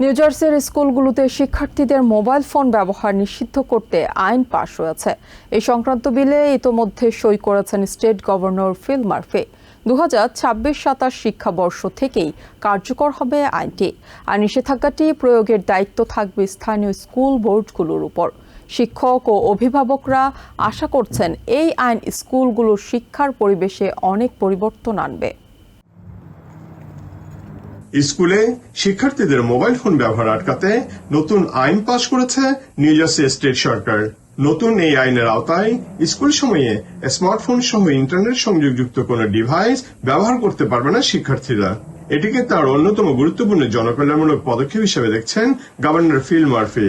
New জার্সির স্কুলগুলোতে শিক্ষার্থীদের মোবাইল ফোন ব্যবহার নিষিদ্ধ করতে আইন পাশ হয়েছে। এই সংক্রান্ত বিলে ইতোমধ্যে সই করেছেন স্টেট গভর্নর ফিল মার্ফে। দু হাজার ছাব্বিশ সাতাশ শিক্ষাবর্ষ থেকেই কার্যকর হবে আইনটি। আর নিষেধাজ্ঞাটি প্রয়োগের দায়িত্ব থাকবে স্থানীয় স্কুল বোর্ডগুলোর উপর। শিক্ষক ও অভিভাবকরা আশা করছেন এই আইন স্কুলগুলোর শিক্ষার পরিবেশে অনেক পরিবর্তন আনবে। স্কুলে শিক্ষার্থীদের মোবাইল ফোন ব্যবহার আটকাতে নতুন আইন পাশ করেছে নিউ জার্সি স্টেট সরকার। নতুন এই আইনের আওতায় স্কুল সময়ে স্মার্টফোন সহ ইন্টারনেট সংযোগযুক্ত কোনো ডিভাইস ব্যবহার করতে পারবে না শিক্ষার্থীরা। এটিকে তার অন্যতম গুরুত্বপূর্ণ জনকল্যাণমূলক পদক্ষেপ হিসেবে দেখছেন গভর্নর ফিল মার্ফি।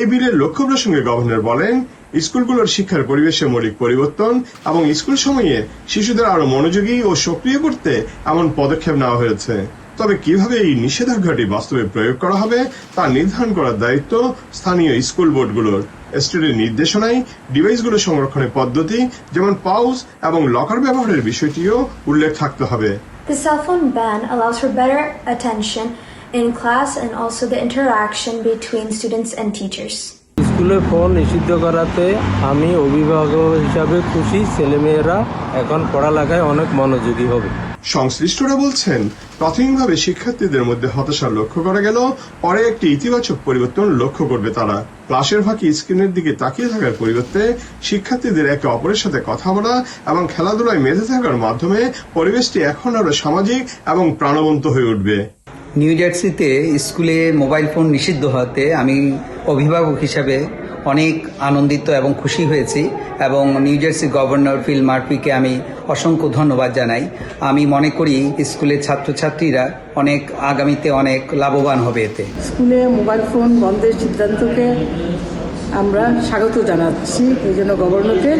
এই বিলের লক্ষ্য প্রসঙ্গে গভর্নর বলেন স্কুলগুলোর শিক্ষার পরিবেশে মৌলিক পরিবর্তন এবং স্কুল সময়ে শিশুদের আরও মনোযোগী ও সক্রিয় করতে এমন পদক্ষেপ নেওয়া হয়েছে। তবে কীভাবে এই নিষেধাজ্ঞাটি বাস্তবে প্রয়োগ করা হবে তা নির্ধারণ করার দায়িত্ব স্থানীয় স্কুল বোর্ডগুলোর। স্টেটের নির্দেশনায় ডিভাইসগুলো সংরক্ষণের পদ্ধতি, যেমন পাউস এবং লকার ব্যবহারের বিষয়টিও উল্লেখ থাকতে হবে। The cell phone ban allows for better attention in class and also the interaction between students and teachers. স্কুলে ফোন নিষিদ্ধ করাতে আমি অভিভাবক হিসাবে খুশি। ছেলেমেয়েরা এখন পড়ালেখায় অনেক মনোযোগী হবে। সংশ্লিষ্টরা বলছেন, প্রাথমিকভাবে শিক্ষার্থীদের মধ্যে হতাশা লক্ষ্য করা গেল, পরে একটি ইতিবাচক পরিবর্তন লক্ষ্য করবে তারা। ক্লাসের ফাঁকি স্ক্রিনের দিকে তাকিয়ে থাকার পরিবর্তে শিক্ষার্থীদের একে অপরের সাথে কথা বলা এবং খেলাধুলায় মেতে থাকার মাধ্যমে পরিবেশটি এখন আরও সামাজিক এবং প্রাণবন্ত হয়ে উঠবে। নিউ জার্সিতে স্কুলে মোবাইল ফোন নিষিদ্ধ হতে আমি অভিভাবক হিসাবে অনেক আনন্দিত এবং খুশি হয়েছি এবং নিউ জার্সি গভর্নর ফিল মার্ফিকে আমি অসংখ্য ধন্যবাদ জানাই। আমি মনে করি স্কুলের ছাত্রছাত্রীরা অনেক আগামীতে অনেক লাভবান হবে এতে। স্কুলে মোবাইল ফোন বন্ধের সিদ্ধান্তকে আমরা স্বাগত জানাচ্ছি। এই জন্য গভর্নরকে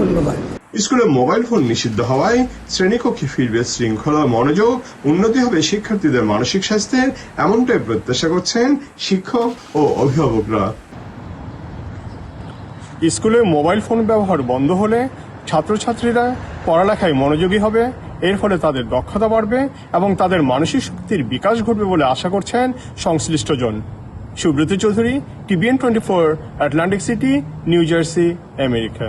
ধন্যবাদ। স্কুলে মোবাইল ফোন নিষিদ্ধ হওয়ায় শ্রেণীকক্ষে ফিরবে শৃঙ্খলা, মনোযোগ, উন্নতি হবে শিক্ষার্থীদের মানসিক স্বাস্থ্যের এমনটাই প্রত্যাশা করছেন শিক্ষক ও অভিভাবকরা। স্কুলে মোবাইল ফোন ব্যবহার বন্ধ হলে ছাত্রছাত্রীরা পড়ালেখায় মনোযোগী হবে, এর ফলে তাদের দক্ষতা বাড়বে এবং তাদের মানসিক শক্তির বিকাশ ঘটবে বলে আশা করছেন সংশ্লিষ্টজন। Subrata Chowdhury, TVN twenty four, Atlantic City, New Jersey, America.